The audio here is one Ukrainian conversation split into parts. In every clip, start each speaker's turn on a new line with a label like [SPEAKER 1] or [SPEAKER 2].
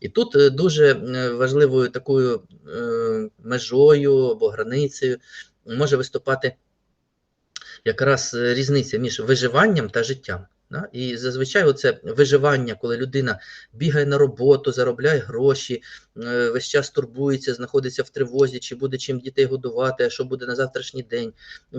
[SPEAKER 1] І тут е, дуже е, важливою такою е, межою або границею може виступати якраз різниця між виживанням та життям. Да? І зазвичай оце виживання, коли людина бігає на роботу, заробляє гроші, весь час турбується, знаходиться в тривозі, чи буде чим дітей годувати, що буде на завтрашній день.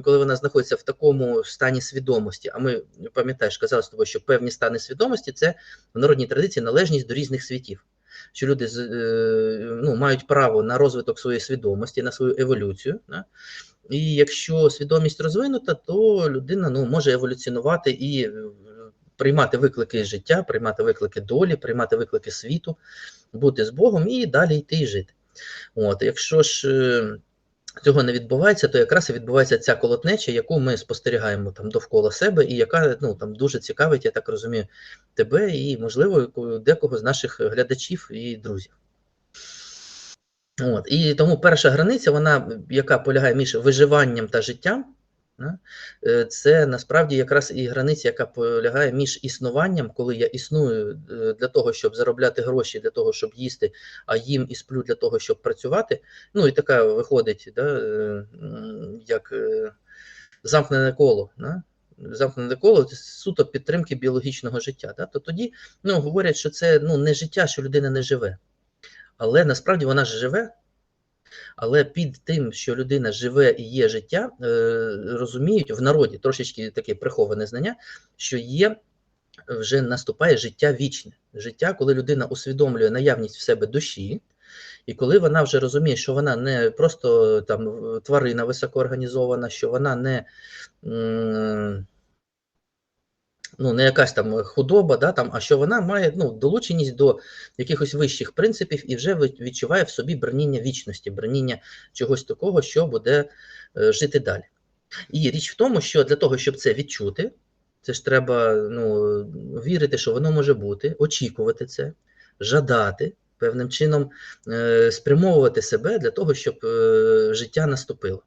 [SPEAKER 1] Коли вона знаходиться в такому стані свідомості, а ми пам'ятаєш, казали з тобою, що певні стани свідомості це в народній традиції належність до різних світів. Що люди е, ну, мають право на розвиток своєї свідомості, на свою еволюцію. Да? І якщо свідомість розвинута, то людина ну, може еволюціонувати і е, приймати виклики життя, приймати виклики долі, приймати виклики світу, бути з Богом і далі йти і жити. От, якщо ж е, цього не відбувається, то якраз і відбувається ця колотнеча, яку ми спостерігаємо там довкола себе, і яка ну, там, дуже цікавить, я так розумію, тебе і, можливо, декого з наших глядачів і друзів. От, і тому перша границя, вона, яка полягає між виживанням та життям, це насправді якраз і границя, яка полягає між існуванням, коли я існую е, для того, щоб заробляти гроші, для того, щоб їсти, а їм і сплю для того, щоб працювати. Ну і така виходить, да, е, як е, замкнене коло. Да? Замкнене коло суто підтримки біологічного життя. Да? То тоді ну, говорять, що це ну, не життя, що людина не живе. Але насправді вона ж живе. Але під тим, що людина живе і є життя, е, розуміють в народі трошечки таке приховане знання, що є вже наступає життя вічне. Життя, коли людина усвідомлює наявність в себе душі, і коли вона вже розуміє, що вона не просто там тварина високоорганізована, що вона не, ну, не якась там худоба, да, там, а що вона має ну, долученість до якихось вищих принципів і вже відчуває в собі броніння вічності, броніння чогось такого, що буде е, жити далі. І річ в тому, що для того, щоб це відчути, це ж треба ну, вірити, що воно може бути, очікувати це, жадати, певним чином е, спрямовувати себе для того, щоб е, життя наступило.